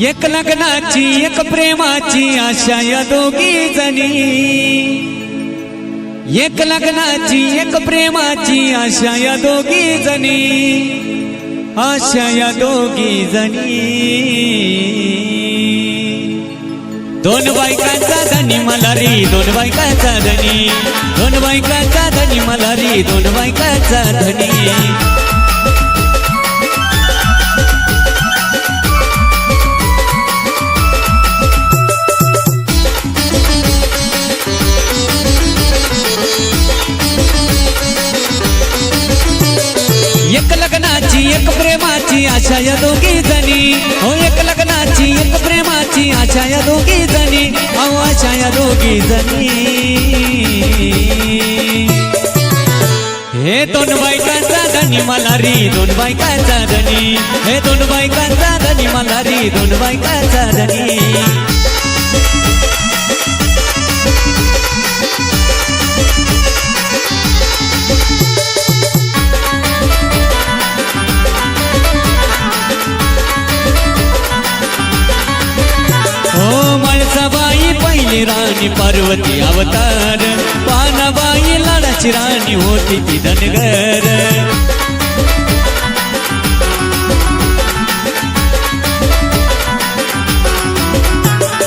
एक लग्नाची, एक प्रेमाची आशा या दोघी जणी. एक लग्नाची, एक प्रेमाची आशा या दोघी जणी. आशा या दोघी जणी. दोन बायकांचा धनी मला रे दोन बायकांचा धनी. दोन बायकांचा धनी मला रे दोन बायकांचा धनी. लग्नाची एक प्रेमाची आशा या दोघी जणी. हो एक लग्नाची एक प्रेमाची आशा या दोघी जणी. अहो आशा या दोघी जणी. हे दोन बायकांचा धनी मला री दोन बायकांचा धनी. हे दोन बायकांचा धनी मला री दोन बायकांचा धनी. राणी पार्वती अवतार. पानाबाई लाडाची राणी होती ती धनगर.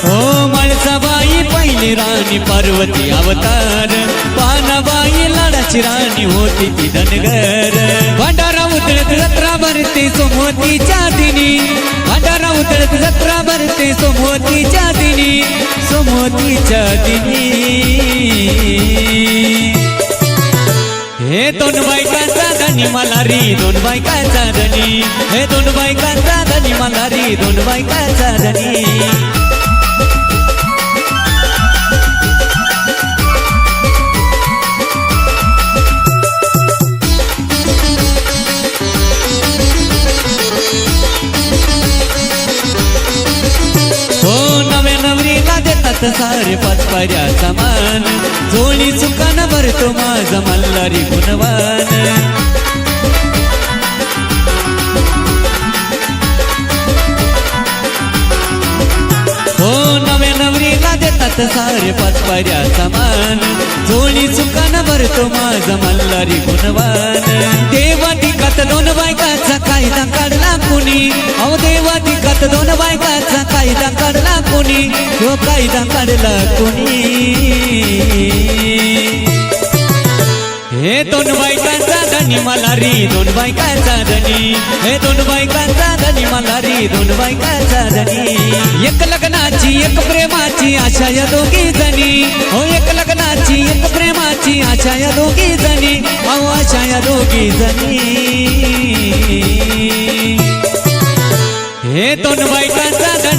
हो मळसाबाई पहिली राणी पार्वती अवतार. पानाबाई लाडाची राणी होती ती धनगर. भंडारा उतरत रत्रा भरते सोमवतीच्या दिनी. भंडारा उतरत जत्रा भरते सोमवतीच्या दिनी सोमवतीच्या दिनी. हे दोन बायकांचा धनी मला री दोन बायकांचा धनी. हे दोन बायकांचा धनी मला री दोन बायकांचा धनी. नवरीला देतात सारे पाचपाऱ्या समान जोडी चुकान भरतो माझा मल्हारी गुणवान. हो नव्या नवरीला देतात सारे पाचपाऱ्या समान जोडी चुकान भरतो माझा मल्हारी गुणवान. देवा दिकात दोन बायकाचा कायदा काढला कुणी? अहो देवा दिकात दोन कोणी? तो कायदा काढला कोणी? हे दोन बायकांचा धनी मला री दोन बायकांचा धनी. हे दोन बायकांचा धनी मला री दोन बायकांचा धनी. एक लग्नाची एक प्रेमाची आशा या दोघी जणी. हो एक लग्नाची एक प्रेमाची आशा या दोघी जणी. अहो आशा या दोघी जणी. हे दोन बायकांचा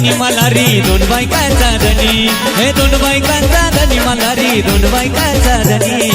धनी मला रे दोन बायकाचा धनी. हे दोन बायकाचा धनी मला रे दोन बायकाचा धनी.